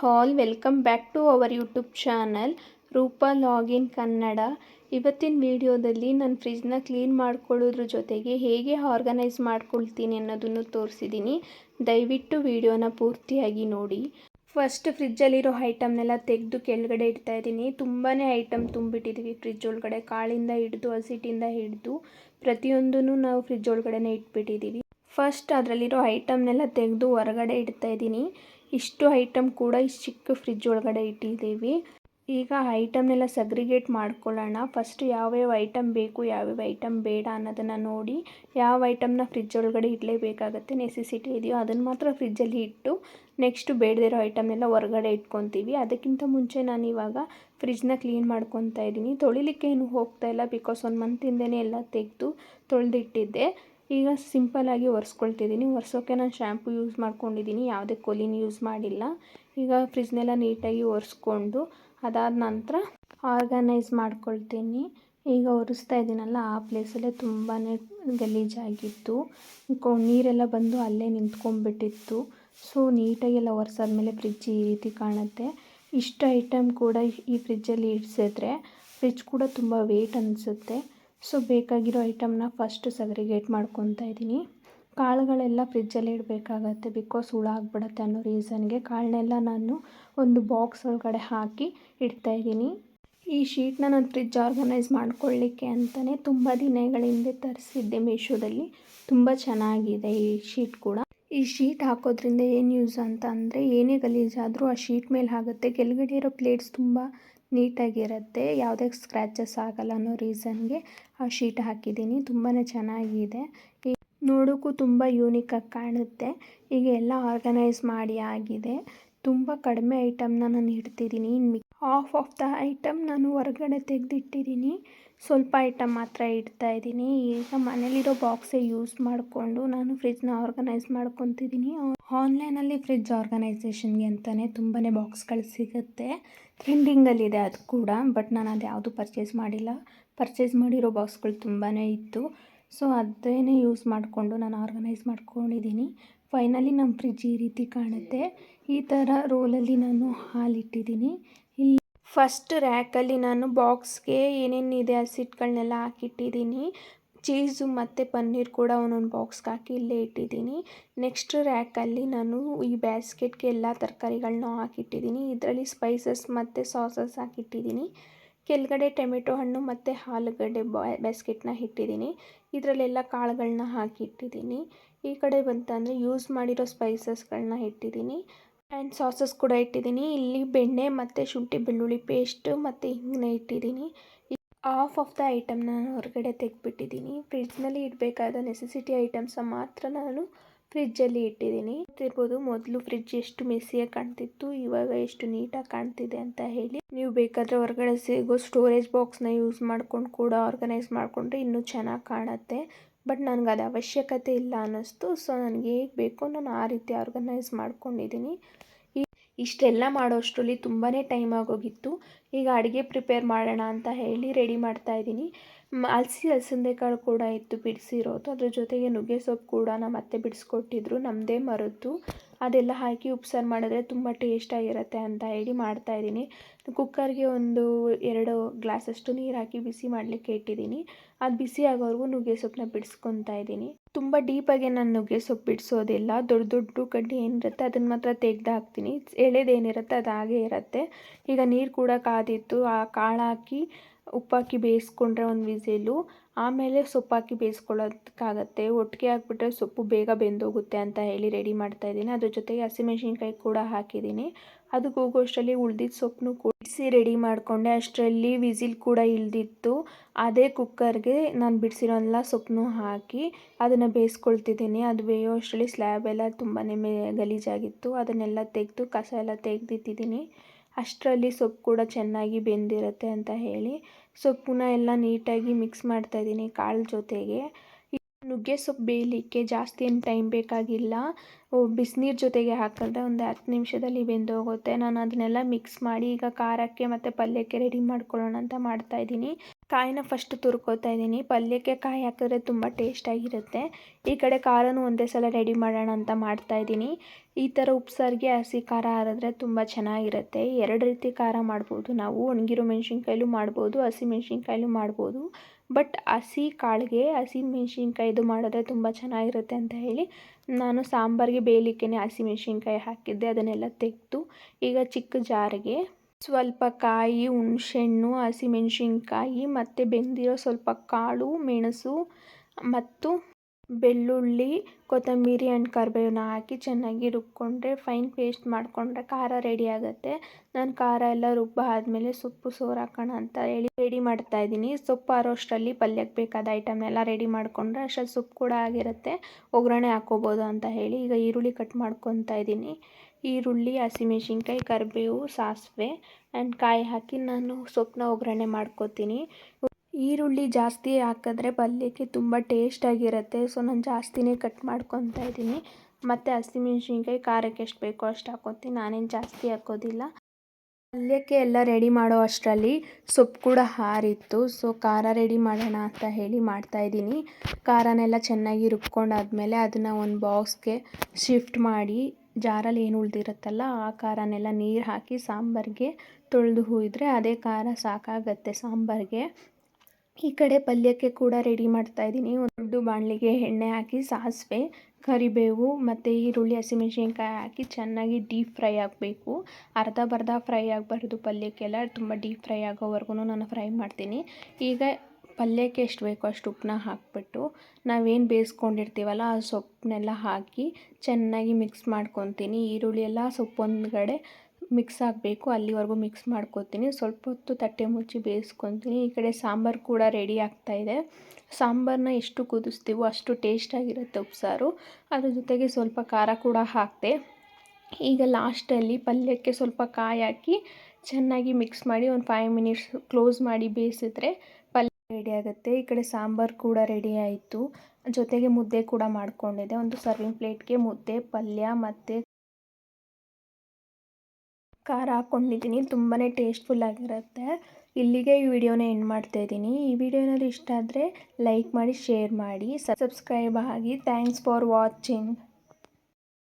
Hall, welcome back to our YouTube channel Roopa login Kannada. ಇವತ್ತಿನ ವಿಡಿಯೋದಲ್ಲಿ ನಾನು ಫ್ರಿಜ್ನ clean ಮಾಡ್ಕೊಳ್ಳೋದ್ರ ಜೊತೆಗೆ ಹೇಗೆ ಆರ್ಗನೈಸ್ ಮಾಡ್ಕೊಳ್ತೀನಿ ಅನ್ನೋದನ್ನು ತೋರಿಸಿದ್ದೀನಿ ದಯವಿಟ್ಟು ವಿಡಿಯೋನ ಪೂರ್ತಿಯಾಗಿ ನೋಡಿ. ಫಸ್ಟ್ ಫ್ರಿಜ್ಜಲ್ಲಿರೋ ಐಟಮ್ನೆಲ್ಲ ತೆಗೆದು ಕೆಳಗಡೆ ಇಡ್ತಾ ಇದ್ದೀನಿ. ತುಂಬಾ ಐಟಮ್ ತುಂಬಿಟ್ಟಿದ್ದೀವಿ ಫ್ರಿಜ್ ಒಳಗಡೆ ಕಾಳಿಂದ ಹಿಡಿದು ಹಸಿಟ್ಟಿಂದ ಹಿಡಿದು ಪ್ರತಿಯೊಂದೂ ನಾವು ಫ್ರಿಜ್ ಒಳಗಡೆನೇ ಇಟ್ಬಿಟ್ಟಿದ್ದೀವಿ ಫಸ್ಟ್ ಅದರಲ್ಲಿರೋ ಐಟಮ್ನೆಲ್ಲ ತೆಗೆದು ಹೊರಗಡೆ ಇಡ್ತಾ ಇದ್ದೀನಿ. ಇಷ್ಟು ಐಟಮ್ ಕೂಡ ಇಷ್ಟು ಚಿಕ್ಕ ಫ್ರಿಜ್ ಒಳಗಡೆ ಇಟ್ಟಿದ್ದೀವಿ. ಈಗ ಐಟಮ್ನೆಲ್ಲ ಸಗ್ರಿಗೇಟ್ ಮಾಡ್ಕೊಳ್ಳೋಣ. ಫಸ್ಟ್ ಯಾವ್ಯಾವ ಐಟಮ್ ಬೇಕು, ಯಾವ್ಯಾವ ಐಟಮ್ ಬೇಡ ಅನ್ನೋದನ್ನು ನೋಡಿ. ಯಾವ ಐಟಮ್ನ ಫ್ರಿಜ್ ಒಳಗಡೆ ಇಡಲೇಬೇಕಾಗತ್ತೆ ನೆಸೆಸಿಟಿ ಇದೆಯೋ ಅದನ್ನು ಮಾತ್ರ ಫ್ರಿಜ್ಜಲ್ಲಿ ಇಟ್ಟು ನೆಕ್ಸ್ಟು ಬೇಡದಿರೋ ಐಟಮ್ನೆಲ್ಲ ಹೊರಗಡೆ ಇಟ್ಕೊತೀವಿ. ಅದಕ್ಕಿಂತ ಮುಂಚೆ ನಾನು ಇವಾಗ ಫ್ರಿಜ್ನ ಕ್ಲೀನ್ ಮಾಡ್ಕೊತಾ ಇದ್ದೀನಿ. ತೊಳಿಲಿಕ್ಕೆ ಏನು ಹೋಗ್ತಾ ಇಲ್ಲ ಬಿಕಾಸ್ ಒಂದು ಮಂತಿಂದನೇ ಎಲ್ಲ ತೆಗೆದು ತೊಳೆದಿಟ್ಟಿದ್ದೆ. ಈಗ ಸಿಂಪಲ್ಲಾಗಿ ಒರೆಸ್ಕೊಳ್ತಿದ್ದೀನಿ. ಒರೆಸೋಕ್ಕೆ ನಾನು ಶ್ಯಾಂಪು ಯೂಸ್ ಮಾಡ್ಕೊಂಡಿದ್ದೀನಿ. ಯಾವುದೇ ಕೊಲಿನ ಯೂಸ್ ಮಾಡಿಲ್ಲ. ಈಗ ಫ್ರಿಜ್ನೆಲ್ಲ ನೀಟಾಗಿ ಒರೆಸ್ಕೊಂಡು ಅದಾದ ನಂತರ ಆರ್ಗನೈಸ್ ಮಾಡ್ಕೊಳ್ತೀನಿ. ಈಗ ಒರೆಸ್ತಾ ಇದ್ದೀನಲ್ಲ, ಆ ಪ್ಲೇಸಲ್ಲೇ ತುಂಬಾ ಗಲೀಜಾಗಿತ್ತು. ನೀರೆಲ್ಲ ಬಂದು ಅಲ್ಲೇ ನಿಂತ್ಕೊಂಡ್ಬಿಟ್ಟಿತ್ತು. ಸೊ, ನೀಟಾಗೆಲ್ಲ ಒರೆಸಾದ್ಮೇಲೆ ಫ್ರಿಜ್ ಈ ರೀತಿ ಕಾಣುತ್ತೆ. ಇಷ್ಟು ಐಟಮ್ ಕೂಡ ಈ ಫ್ರಿಜ್ಜಲ್ಲಿ ಇಡಿಸಿದ್ರೆ ಫ್ರಿಜ್ ಕೂಡ ತುಂಬ ವೇಟ್ ಅನಿಸುತ್ತೆ. ಸೊ, ಬೇಕಾಗಿರೋ ಐಟಮ್ನ ಫಸ್ಟ್ ಸಗ್ರಿಗೇಟ್ ಮಾಡ್ಕೊತಾ ಇದ್ದೀನಿ. ಕಾಳುಗಳೆಲ್ಲ ಫ್ರಿಜ್ಜಲ್ಲಿ ಇಡಬೇಕಾಗತ್ತೆ ಬಿಕಾಸ್ ಹುಳ ಆಗಿಬಿಡತ್ತೆ ಅನ್ನೋ ರೀಸನ್ಗೆ ಕಾಳನ್ನೆಲ್ಲ ನಾನು ಒಂದು ಬಾಕ್ಸ್ ಒಳಗಡೆ ಹಾಕಿ ಇಡ್ತಾಯಿದ್ದೀನಿ ಈ ಶೀಟ್ನ ನಾನು ಫ್ರಿಜ್ ಆರ್ಗನೈಸ್ ಮಾಡ್ಕೊಳ್ಳಿಕ್ಕೆ ಅಂತಲೇ ತುಂಬ ದಿನಗಳ ಹಿಂದೆ ತರಿಸಿದ್ದೆ ಮೀಶೋದಲ್ಲಿ ತುಂಬ ಚೆನ್ನಾಗಿದೆ ಈ ಶೀಟ್ ಕೂಡ. ಈ ಶೀಟ್ ಹಾಕೋದ್ರಿಂದ ಏನು ಯೂಸ್ ಅಂತ ಅಂದರೆ ಏನೇ ಗಲೀಜಾದರೂ ಆ ಶೀಟ್ ಮೇಲೆ ಆಗುತ್ತೆ ಕೆಳಗಡೆ ಇರೋ ಪ್ಲೇಟ್ಸ್ ತುಂಬ ನೀಟಾಗಿರುತ್ತೆ. ಯಾವುದೇ ಸ್ಕ್ರ್ಯಾಚಸ್ ಆಗಲ್ಲ ಅನ್ನೋ ರೀಸನ್ಗೆ ಆ ಶೀಟ್ ಹಾಕಿದ್ದೀನಿ. ತುಂಬಾ ಚೆನ್ನಾಗಿದೆ. ನೋಡೋಕ್ಕೂ ತುಂಬ ಯೂನಿಕಾಗಿ ಕಾಣುತ್ತೆ. ಈಗ ಎಲ್ಲ ಆರ್ಗನೈಸ್ ಮಾಡಿ ಆಗಿದೆ. ತುಂಬ ಕಡಿಮೆ ಐಟಮ್ನ ನಾನು ಇಡ್ತಿದ್ದೀನಿ. ಇನ್ನು ಹಾಫ್ ಆಫ್ ದ ಐಟಮ್ ನಾನು ಹೊರಗಡೆ ತೆಗೆದಿಟ್ಟಿದ್ದೀನಿ. ಸ್ವಲ್ಪ ಐಟಮ್ ಮಾತ್ರ ಇಡ್ತಾ ಇದ್ದೀನಿ. ಈಗ ಮನೇಲಿರೋ ಬಾಕ್ಸೇ ಯೂಸ್ ಮಾಡಿಕೊಂಡು ನಾನು ಫ್ರಿಜ್ನ ಆರ್ಗನೈಸ್ ಮಾಡ್ಕೊತಿದ್ದೀನಿ. ಆನ್ಲೈನಲ್ಲಿ ಫ್ರಿಜ್ ಆರ್ಗನೈಸೇಷನ್ಗೆ ಅಂತಲೇ ತುಂಬಾ ಬಾಕ್ಸ್ಗಳು ಸಿಗುತ್ತೆ. ಟ್ರೆಂಡಿಂಗಲ್ಲಿದೆ ಅದು ಕೂಡ ಬಟ್ ನಾನು ಅದು ಯಾವುದು ಪರ್ಚೇಸ್ ಮಾಡಿಲ್ಲ. ಪರ್ಚೇಸ್ ಮಾಡಿರೋ ಬಾಕ್ಸ್ಗಳು ತುಂಬಾ ಇತ್ತು. ಸೊ ಅದೇ ಯೂಸ್ ಮಾಡಿಕೊಂಡು ನಾನು ಆರ್ಗನೈಸ್ ಮಾಡ್ಕೊಂಡಿದ್ದೀನಿ. ಫೈನಲಿ ನಮ್ಮ ಫ್ರಿಜ್ ಈ ರೀತಿ ಕಾಣುತ್ತೆ. ಈ ಥರ ರೋಲಲ್ಲಿ ನಾನು ಹಾಲಿಟ್ಟಿದ್ದೀನಿ ಫಸ್ಟ್ ರ್ಯಾಕಲ್ಲಿ ನಾನು ಬಾಕ್ಸ್ಗೆ ಏನೇನಿದೆ ಹಸಿಟ್ಟುಗಳನ್ನೆಲ್ಲ ಹಾಕಿಟ್ಟಿದ್ದೀನಿ. ಚೀಸು ಮತ್ತು ಪನ್ನೀರ್ ಕೂಡ ಒಂದೊಂದು ಬಾಕ್ಸ್ಗೆ ಹಾಕಿ ಇಲ್ಲೇ ಇಟ್ಟಿದ್ದೀನಿ. ನೆಕ್ಸ್ಟ್ ರ್ಯಾಕಲ್ಲಿ ನಾನು ಈ ಬ್ಯಾಸ್ಕೆಟ್ಗೆ ಎಲ್ಲ ತರಕಾರಿಗಳನ್ನ ಹಾಕಿಟ್ಟಿದ್ದೀನಿ. ಇದರಲ್ಲಿ ಸ್ಪೈಸಸ್ ಮತ್ತು ಸಾಸಸ್ ಹಾಕಿಟ್ಟಿದ್ದೀನಿ. ಕೆಳಗಡೆ ಟೊಮೆಟೊ ಹಣ್ಣು ಮತ್ತು ಆಲೂಗಡ್ಡೆ ಬ್ಯಾಸ್ಕೆಟ್ನ ಇಟ್ಟಿದ್ದೀನಿ. ಇದರಲ್ಲೆಲ್ಲ ಕಾಳುಗಳನ್ನ ಹಾಕಿಟ್ಟಿದ್ದೀನಿ. ಈ ಕಡೆ ಬಂತಂದರೆ ಯೂಸ್ ಮಾಡಿರೋ ಸ್ಪೈಸಸ್ಗಳನ್ನ ಇಟ್ಟಿದ್ದೀನಿ. ಆ್ಯಂಡ್ ಸಾಸಸ್ ಕೂಡ ಇಟ್ಟಿದ್ದೀನಿ. ಇಲ್ಲಿ ಬೆಣ್ಣೆ ಮತ್ತು ಶುಂಠಿ ಬೆಳ್ಳುಳ್ಳಿ ಪೇಸ್ಟು ಮತ್ತು ಹಿಂಗನ್ನ ಇಟ್ಟಿದ್ದೀನಿ. ಆಫ್ ಆಫ್ ದ ಐಟಮ್ ನಾನು ಹೊರಗಡೆ ತೆಗೆದ್ಬಿಟ್ಟಿದ್ದೀನಿ. ಫ್ರಿಡ್ಜ್ನಲ್ಲಿ ಇಡಬೇಕಾದ ನೆಸೆಸಿಟಿ ಐಟಮ್ಸ ಮಾತ್ರ ನಾನು ಫ್ರಿಜ್ಜಲ್ಲಿ ಇಟ್ಟಿದ್ದೀನಿ. ಇರ್ಬೋದು, ಮೊದಲು ಫ್ರಿಜ್ ಎಷ್ಟು ಮೆಸ್ಸಿಯಾಗಿ ಕಾಣ್ತಿತ್ತು, ಇವಾಗ ಎಷ್ಟು ನೀಟಾಗಿ ಕಾಣ್ತಿದೆ ಅಂತ ಹೇಳಿ. ನೀವು ಬೇಕಾದರೆ ಹೊರಗಡೆ ಸಿಗೋ ಸ್ಟೋರೇಜ್ ಬಾಕ್ಸ್ನ ಯೂಸ್ ಮಾಡ್ಕೊಂಡು ಕೂಡ ಆರ್ಗನೈಸ್ ಮಾಡಿಕೊಂಡ್ರೆ ಇನ್ನೂ ಚೆನ್ನಾಗಿ ಕಾಣುತ್ತೆ. ಬಟ್ ನನಗೆ ಅದು ಅವಶ್ಯಕತೆ ಇಲ್ಲ ಅನ್ನಿಸ್ತು. ಸೊ, ನನಗೆ ಹೇಗೆ ಬೇಕೋ ನಾನು ಆ ರೀತಿ ಆರ್ಗನೈಸ್ ಮಾಡ್ಕೊಂಡಿದ್ದೀನಿ. ಇಷ್ಟೆಲ್ಲ ಮಾಡೋಷ್ಟರಲ್ಲಿ ತುಂಬಾ ಟೈಮ್ ಆಗೋಗಿತ್ತು. ಈಗ ಅಡುಗೆ ಪ್ರಿಪೇರ್ ಮಾಡೋಣ ಅಂತ ಹೇಳಿ ರೆಡಿ ಮಾಡ್ತಾಯಿದ್ದೀನಿ ಅಲಸಂದೆ ಕಾಳು ಕೂಡ ಇತ್ತು ಬಿಡಿಸಿರೋದು. ಅದ್ರ ಜೊತೆಗೆ ನುಗ್ಗೆ ಸೊಪ್ಪು ಕೂಡ ನಮ್ಮ ಅತ್ತೆ ಬಿಡಿಸ್ಕೊಟ್ಟಿದ್ರು. ನಮ್ಮದೇ ಮರದ್ದು. ಅದೆಲ್ಲ ಹಾಕಿ ಉಪ್ಸಾರು ಮಾಡಿದ್ರೆ ತುಂಬ ಟೇಸ್ಟಾಗಿರುತ್ತೆ ಅಂತ ಹೇಳಿ ಮಾಡ್ತಾಯಿದ್ದೀನಿ ಕುಕ್ಕರ್ಗೆ ಒಂದು ಎರಡು ಗ್ಲಾಸಷ್ಟು ನೀರು ಹಾಕಿ ಬಿಸಿ ಮಾಡಲಿಕ್ಕೆ ಇಟ್ಟಿದ್ದೀನಿ. ಅದು ಬಿಸಿ ಆಗೋವರೆಗೂ ನುಗ್ಗೆ ಸೊಪ್ಪನ್ನ ಬಿಡಿಸ್ಕೊತಾ ಇದ್ದೀನಿ. ತುಂಬ ಡೀಪಾಗಿ ನಾನು ನುಗ್ಗೆ ಸೊಪ್ಪು ಬಿಡಿಸೋದಿಲ್ಲ. ದೊಡ್ಡ ದೊಡ್ಡ ಕಡ್ಡಿ ಏನಿರುತ್ತೆ ಅದನ್ನು ಮಾತ್ರ ತೆಗ್ದು ಹಾಕ್ತೀನಿ. ಎಳೆದೇನಿರುತ್ತೆ ಅದು ಹಾಗೇ ಇರುತ್ತೆ. ಈಗ ನೀರು ಕೂಡ ಕಾದಿತ್ತು. ಆ ಕಾಳು ಹಾಕಿ ಉಪ್ಪಾಕಿ ಬೇಯಿಸ್ಕೊಂಡ್ರೆ ಒಂದು ವಿಸಿಲು, ಆಮೇಲೆ ಸೊಪ್ಪಾಕಿ ಬೇಯಿಸ್ಕೊಳ್ಳೋದಕ್ಕಾಗತ್ತೆ. ಒಟ್ಟಿಗೆ ಹಾಕ್ಬಿಟ್ರೆ ಸೊಪ್ಪು ಬೇಗ ಬೆಂದೋಗುತ್ತೆ ಅಂತ ಹೇಳಿ ರೆಡಿ ಮಾಡ್ತಾಯಿದ್ದೀನಿ ಅದ್ರ ಜೊತೆಗೆ ಹಸಿಮೆಣಸಿನ್ಕಾಯಿ ಕೂಡ ಹಾಕಿದ್ದೀನಿ. ಅದು ಹೋಗೋಷ್ಟರಲ್ಲಿ ಉಳ್ದಿದ್ದ ಸೊಪ್ಪನ್ನು ಕೂಡಿಸಿ ರೆಡಿ ಮಾಡಿಕೊಂಡೆ. ಅಷ್ಟರಲ್ಲಿ ವಿಸಿಲ್ ಕೂಡ ಇಳ್ದಿತ್ತು ಅದೇ ಕುಕ್ಕರ್ಗೆ ನಾನು ಬಿಡಿಸಿರೋಲ್ಲ ಸೊಪ್ಪನ್ನು ಹಾಕಿ ಅದನ್ನು ಬೇಯಿಸ್ಕೊಳ್ತಿದ್ದೀನಿ. ಅದು ಬೇಯೋ ಅಷ್ಟರಲ್ಲಿ ಸ್ಲ್ಯಾಬ್ ಎಲ್ಲ ತುಂಬಾ ಗಲೀಜಾಗಿತ್ತು. ಅದನ್ನೆಲ್ಲ ತೆಗೆದು, ಕಸ ಎಲ್ಲ ತೆಗೆದಿಟ್ಟಿದ್ದೀನಿ. ಅಷ್ಟರಲ್ಲಿ ಸೊಪ್ಪು ಕೂಡ ಚೆನ್ನಾಗಿ ಬೆಂದಿರುತ್ತೆ ಅಂತ ಹೇಳಿ ಸೊಪ್ಪನ್ನ ಎಲ್ಲ ನೀಟಾಗಿ ಮಿಕ್ಸ್ ಮಾಡ್ತಾಯಿದ್ದೀನಿ ಕಾಳು ಜೊತೆಗೆ. ನುಗ್ಗೆ ಸೊಪ್ಪು ಬೇಯಲಿಕ್ಕೆ ಜಾಸ್ತಿ ಏನು ಟೈಮ್ ಬೇಕಾಗಿಲ್ಲ. ಬಿಸಿನೀರು ಜೊತೆಗೆ ಹಾಕಿದ್ರೆ ಒಂದು ಹತ್ತು ನಿಮಿಷದಲ್ಲಿ ಬೆಂದೋಗುತ್ತೆ. ನಾನು ಅದನ್ನೆಲ್ಲ ಮಿಕ್ಸ್ ಮಾಡಿ ಈಗ ಖಾರಕ್ಕೆ ಮತ್ತು ಪಲ್ಯಕ್ಕೆ ರೆಡಿ ಮಾಡ್ಕೊಳ್ಳೋಣ ಅಂತ ಮಾಡ್ತಾಯಿದ್ದೀನಿ ಕಾಯಿನ ಫಸ್ಟ್ ತುರ್ಕೋತಾ ಇದ್ದೀನಿ. ಪಲ್ಯಕ್ಕೆ ಕಾಯಿ ಹಾಕಿದ್ರೆ ತುಂಬ ಟೇಸ್ಟಾಗಿರುತ್ತೆ ಈ ಕಡೆ ಖಾರನೂ ಒಂದೇ ಸಲ ರೆಡಿ ಮಾಡೋಣ ಅಂತ ಮಾಡ್ತಾಯಿದ್ದೀನಿ ಈ ಥರ ಉಪ್ಸಾರಿಗೆ ಹಸಿ ಖಾರ ಹಾರಿದ್ರೆ ತುಂಬ ಚೆನ್ನಾಗಿರುತ್ತೆ. ಎರಡು ರೀತಿ ಖಾರ ಮಾಡ್ಬೋದು ನಾವು. ಒಣಗಿರೋ ಮೆಣಸಿನ್ಕಾಯಲ್ಲೂ ಮಾಡ್ಬೋದು, ಹಸಿ ಮೆಣಸಿನ್ಕಾಯಲ್ಲೂ ಮಾಡ್ಬೋದು. ಬಟ್ ಹಸಿ ಕಾಳಿಗೆ, ಹಸಿ ಮೆಣಸಿನ್ಕಾಯ್ದು ಮಾಡಿದ್ರೆ ತುಂಬ ಚೆನ್ನಾಗಿರುತ್ತೆ ಅಂತ ಹೇಳಿ ನಾನು ಸಾಂಬಾರಿಗೆ ಬೇಯಲಿಕ್ಕೆ ಹಸಿ ಮೆಣಸಿನ್ಕಾಯಿ ಹಾಕಿದ್ದೆ, ಅದನ್ನೆಲ್ಲ ತೆಗೆದು ಈಗ ಚಿಕ್ಕ ಜಾರಿಗೆ ಸ್ವಲ್ಪ ಕಾಯಿ, ಹುಣಸೆಹಣ್ಣು ಹಸಿಮೆಣಸಿನ್ಕಾಯಿ ಮತ್ತು ಬೆಂದಿರೋ ಸ್ವಲ್ಪ ಕಾಳು, ಮೆಣಸು ಮತ್ತು ಬೆಳ್ಳುಳ್ಳಿ, ಕೊತ್ತಂಬರಿ ಆ್ಯಂಡ್ ಕರಿಬೇವನ್ನ ಹಾಕಿ ಚೆನ್ನಾಗಿ ರುಬ್ಕೊಂಡ್ರೆ ಫೈನ್ ಪೇಸ್ಟ್ ಮಾಡಿಕೊಂಡ್ರೆ ಖಾರ ರೆಡಿ ಆಗುತ್ತೆ. ನಾನು ಖಾರ ಎಲ್ಲ ರುಬ್ಬ ಆದಮೇಲೆ ಸೊಪ್ಪು ಸೋರು ಹಾಕೋಣ ಅಂತ ಹೇಳಿ ರೆಡಿ ಮಾಡ್ತಾ ಇದ್ದೀನಿ. ಸೊಪ್ಪು ಆರೋಷ್ಟರಲ್ಲಿ ಪಲ್ಯಕ್ಕೆ ಬೇಕಾದ ಐಟಮ್ನೆಲ್ಲ ರೆಡಿ ಮಾಡಿಕೊಂಡ್ರೆ ಅಷ್ಟರಲ್ಲಿ ಸೊಪ್ಪು ಕೂಡ ಆಗಿರುತ್ತೆ. ಒಗ್ಗರಣೆ ಹಾಕ್ಕೋಬೋದು ಅಂತ ಹೇಳಿ ಈಗ ಈರುಳ್ಳಿ ಕಟ್ ಮಾಡ್ಕೊತಾ ಇದ್ದೀನಿ. ಈರುಳ್ಳಿ, ಹಸಿಮೆಣ್ಸಿನ್ಕಾಯಿ, ಕರಿಬೇವು, ಸಾಸಿವೆ ಆ್ಯಂಡ್ ಕಾಯಿ ಹಾಕಿ ನಾನು ಸೊಪ್ಪನ್ನ ಒಗ್ಗರಣೆ ಮಾಡ್ಕೋತೀನಿ. ಈರುಳ್ಳಿ ಜಾಸ್ತಿ ಹಾಕಿದ್ರೆ ಪಲ್ಯಕ್ಕೆ ತುಂಬ ಟೇಸ್ಟಾಗಿರುತ್ತೆ ಸೊ ನಾನು ಜಾಸ್ತಿನೇ ಕಟ್ ಮಾಡ್ಕೊತಾ ಇದ್ದೀನಿ. ಮತ್ತು ಹಸಿಮೆಣ್ಸಿನ್ಕಾಯಿ, ಖಾರಕ್ಕೆ ಎಷ್ಟು ಬೇಕೋ ಅಷ್ಟು ಹಾಕ್ಕೊತೀನಿ ನಾನೇನು ಜಾಸ್ತಿ ಹಾಕೋದಿಲ್ಲ. ಪಲ್ಯಕ್ಕೆ ಎಲ್ಲ ರೆಡಿ ಮಾಡೋ ಅಷ್ಟರಲ್ಲಿ ಸೊಪ್ಪು ಕೂಡ ಹಾರಿತ್ತು. ಸೊ ಖಾರ ರೆಡಿ ಮಾಡೋಣ ಅಂತ ಹೇಳಿ ಮಾಡ್ತಾಯಿದ್ದೀನಿ ಖಾರನೆಲ್ಲ ಚೆನ್ನಾಗಿ ರುಬ್ಕೊಂಡಾದಮೇಲೆ ಅದನ್ನು ಒಂದು ಬಾಕ್ಸ್ಗೆ ಶಿಫ್ಟ್ ಮಾಡಿ, ಜಾರಲ್ಲಿ ಏನು ಉಳಿದಿರುತ್ತಲ್ಲ ಆ ಖಾರನೆಲ್ಲ ನೀರು ಹಾಕಿ ಸಾಂಬಾರಿಗೆ ತೊಳೆದು ಹೂಯಿದ್ರೆ ಅದೇ ಖಾರ ಸಾಕಾಗತ್ತೆ ಸಾಂಬಾರಿಗೆ. ಈ ಕಡೆ ಪಲ್ಯಕ್ಕೆ ಕೂಡ ರೆಡಿ ಮಾಡ್ತಾ ಇದ್ದೀನಿ. ಒಂದು ದೊಡ್ಡ ಬಾಣಲಿಗೆ ಎಣ್ಣೆ ಹಾಕಿ, ಸಾಸಿವೆ, ಕರಿಬೇವು ಮತ್ತು ಈರುಳ್ಳಿ, ಹಸಿಮೆಣಸಿನ್ಕಾಯಿ ಹಾಕಿ ಚೆನ್ನಾಗಿ ಡೀಪ್ ಫ್ರೈ ಆಗಬೇಕು. ಅರ್ಧ ಬರ್ಧ ಫ್ರೈ ಆಗಬಾರ್ದು ಪಲ್ಯಕ್ಕೆಲ್ಲ. ತುಂಬ ಡೀಪ್ ಫ್ರೈ ಆಗೋವರೆಗೂ ನಾನು ಫ್ರೈ ಮಾಡ್ತೀನಿ. ಈಗ ಪಲ್ಯಕ್ಕೆ ಎಷ್ಟು ಬೇಕೋ ಅಷ್ಟು ಉಪ್ಪನ್ನ ಹಾಕಿಬಿಟ್ಟು ನಾವೇನು ಬೇಯಿಸ್ಕೊಂಡಿರ್ತೀವಲ್ಲ ಆ ಸೊಪ್ಪನ್ನೆಲ್ಲ ಹಾಕಿ ಚೆನ್ನಾಗಿ ಮಿಕ್ಸ್ ಮಾಡ್ಕೊತೀನಿ. ಈರುಳ್ಳಿ ಎಲ್ಲ ಸೊಪ್ಪೊಂದ್ಗಡೆ ಮಿಕ್ಸ್ ಆಗಬೇಕು, ಅಲ್ಲಿವರೆಗೂ ಮಿಕ್ಸ್ ಮಾಡ್ಕೊತೀನಿ. ಸ್ವಲ್ಪ ಹೊತ್ತು ತಟ್ಟೆ ಮುಚ್ಚಿ ಬೇಯಿಸ್ಕೊತೀನಿ. ಈ ಕಡೆ ಸಾಂಬಾರು ಕೂಡ ರೆಡಿ ಆಗ್ತಾಯಿದೆ ಸಾಂಬಾರನ್ನ ಎಷ್ಟು ಕುದಿಸ್ತೀವೋ ಅಷ್ಟು ಟೇಸ್ಟಾಗಿರುತ್ತೆ ಉಪ್ಸಾರು. ಅದ್ರ ಜೊತೆಗೆ ಸ್ವಲ್ಪ ಖಾರ ಕೂಡ ಹಾಕಿದೆ ಈಗ ಲಾಸ್ಟಲ್ಲಿ ಪಲ್ಯಕ್ಕೆ ಸ್ವಲ್ಪ ಕಾಯಿ ಹಾಕಿ ಚೆನ್ನಾಗಿ ಮಿಕ್ಸ್ ಮಾಡಿ ಒಂದು ಫೈವ್ ಮಿನಿಟ್ಸ್ ಕ್ಲೋಸ್ ಮಾಡಿ ಬೇಯಿಸಿದ್ರೆ ಪಲ್ಯ ರೆಡಿ ಆಗುತ್ತೆ. ಈ ಕಡೆ ಸಾಂಬಾರು ಕೂಡ ರೆಡಿ ಆಯಿತು. ಜೊತೆಗೆ ಮುದ್ದೆ ಕೂಡ ಮಾಡ್ಕೊಂಡಿದ್ದೆ. ಒಂದು ಸರ್ವಿಂಗ್ ಪ್ಲೇಟ್ಗೆ ಮುದ್ದೆ, ಪಲ್ಯ ಮತ್ತು ಖಾರ ಹಾಕ್ಕೊಂಡಿದ್ದೀನಿ. ತುಂಬಾ ಟೇಸ್ಟ್ಫುಲ್ಲಾಗಿರುತ್ತೆ ಇಲ್ಲಿಗೆ ಈ ವಿಡಿಯೋನ ಎಂಡ್ ಮಾಡ್ತಾ ಇದ್ದೀನಿ. ಈ ವಿಡಿಯೋ ಏನಾದರೂ ಇಷ್ಟ ಆದರೆ ಲೈಕ್ ಮಾಡಿ, ಶೇರ್ ಮಾಡಿ, ಸಬ್ಸ್ಕ್ರೈಬ್ ಆಗಿ. Thanks for watching.